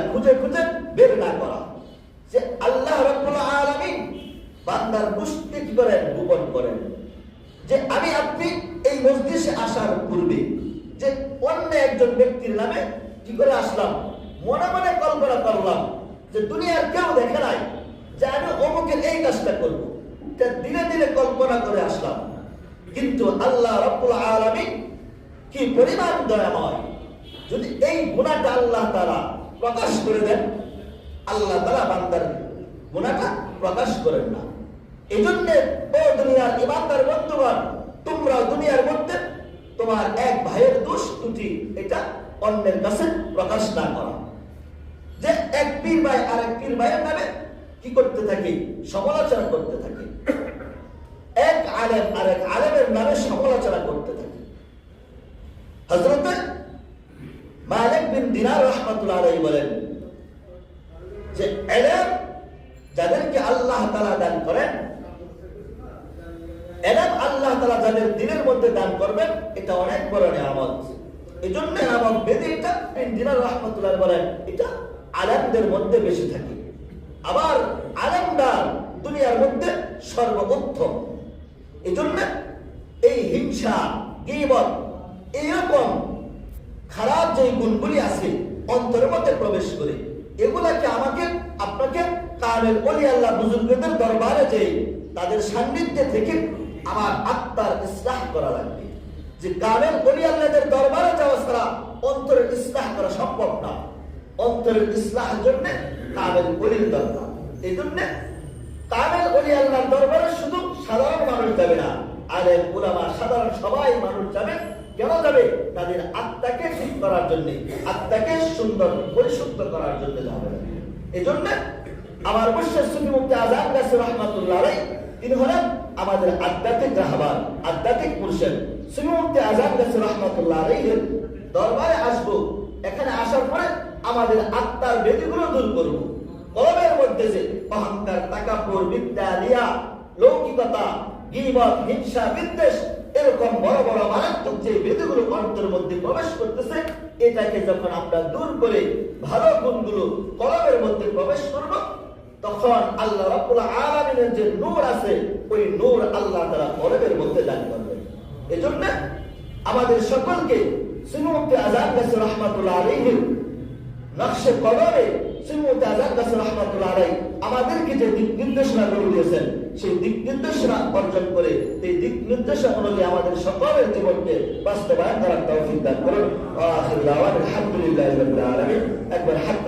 খুঁজে খুঁজে বের না করা। যে আল্লাহ রাব্বুল আলামিন বান্দার মুষ্টি কি করেন গোপন করেন। যে আমি আপনি এই মসজিদে আসার পূর্বে যে অন্য একজন ব্যক্তির নামে কি করে আসলাম? মনে মনে কল্পনা করলাম যে দুনিয়ার কেউ দেখে নাই যে আমি অমুকের এই কাজটা করব। তা ধীরে ধীরে কল্পনা করে আসলাম। কিন্তু আল্লাহ রাব্বুল আলামিন কি পরিমাণ দয়াময়। যদি এই গুণাটা আল্লাহ তারা প্রকাশ করে দেন, আল্লাহ তালা বান্দার গুণাটা প্রকাশ করেন না। এই জন্য ও দুনিয়ার ইমানদার বন্ধুগণ তোমরা দুনিয়ার মধ্যে তোমার এক ভাইয়ের দোষ ত্রুটি এটা অন্যের কাছে প্রকাশ না করা। যে এক পীর ভাই আর এক পীর ভাইয়ের নামে কি করতে থাকি? সমালোচনা করতে থাকি। এক আলেম আর এক আলেমের নামে সমালোচনা করতে থাকি। হজরত মালিক বিন দিনার রহমতুল্লাহ আলাইহি বলেন যে, এলেম যাদেরকে আল্লাহ তাআলা দান করেন, এলেম আল্লাহ তাআলা যাদের দিনের মধ্যে দান করবেন, এটা অনেক বড় নিয়ামত। এই জন্য নামক বেদে এটা দিনার রহমতুল্লাহ বলেন, এটা আলেমদের মধ্যে বেশি থাকে। আবার আলেমরা দুনিয়ার মধ্যে সর্বোত্তম এই জন্য এই হিংসা গিবত এইরকম খারাপ যে গুণগুলি আছে, অন্তরের মধ্যে প্রবেশ করে, এগুলাকে আমাকে, আপনাকে কামেল অলি আল্লাহ বুজুর্গদের দরবারে যে তাদের সান্নিধ্যে থেকে আমার আত্মার ইসলাহ করা লাগবে। যে কামেল অলি আল্লাহদের দরবারে যাওয়া ছাড়া অন্তরের ইসলাহ করা সম্ভব না। অন্তরের ইসলাহের জন্য কামেল অলির দরকার। এই জন্য কামেল অলি আল্লাহর দরবারে শুধু সাধারণ মানুষ যাবে না, আলেম, উলামা, সাধারণ সবাই মানুষ যাবে। কেন যাবে তাদের আত্মাকে ঠিক করার জন্য, আত্মাকে সুন্দর, পরিশুদ্ধ করার জন্য যাবে। এই জন্য আমার অবশ্যই সুফি মুক্তি আজাদ গাছে রহমাতুল্লাহ তিনি হলেন আমাদের আধ্যাত্মিক রাহবার আধ্যাত্মিক মুর্শেদ সুফি মুক্তি আজাদ গাছে রহমাতুল্লাহ আলাইহের দরবারে আসব, এখানে আসার পরে আমাদের আত্মার বেদিগুলো দূর করব। কলমের মধ্যে যে অহংকার, তাকাপুর বিদ্যা রিয়া লৌকিকতা, গিবত, হিংসা, বিদ্বেষ, এরকম বড় বড় মারাত্মক যে বেদগুলো অন্তরের মধ্যে প্রবেশ করতেছে, এটাকে যখন আমরা দূর করে ভালো গুণগুলো কলমের মধ্যে প্রবেশ করব, তখন আল্লাহ রাব্বুল আলামিনের যে নূর আছে, ওই নূর আল্লাহ তারা কলমের মধ্যে দান করবেন। এজন্য আমাদের সকলকে শ্রীমুক্তি আজাদ রহমাতুল্লাহ আলাইহির নকশে কলমে আমাদেরকে যে দিক নির্দেশনা করে দিয়েছেন, সেই দিক নির্দেশনা অর্জন করে এই দিক নির্দেশনা অনুযায়ী আমাদের সকলের জীবনকে বাস্তবায়ন করার তৌফিক দান করুন। আলহামদুলিল্লাহ একবার হাত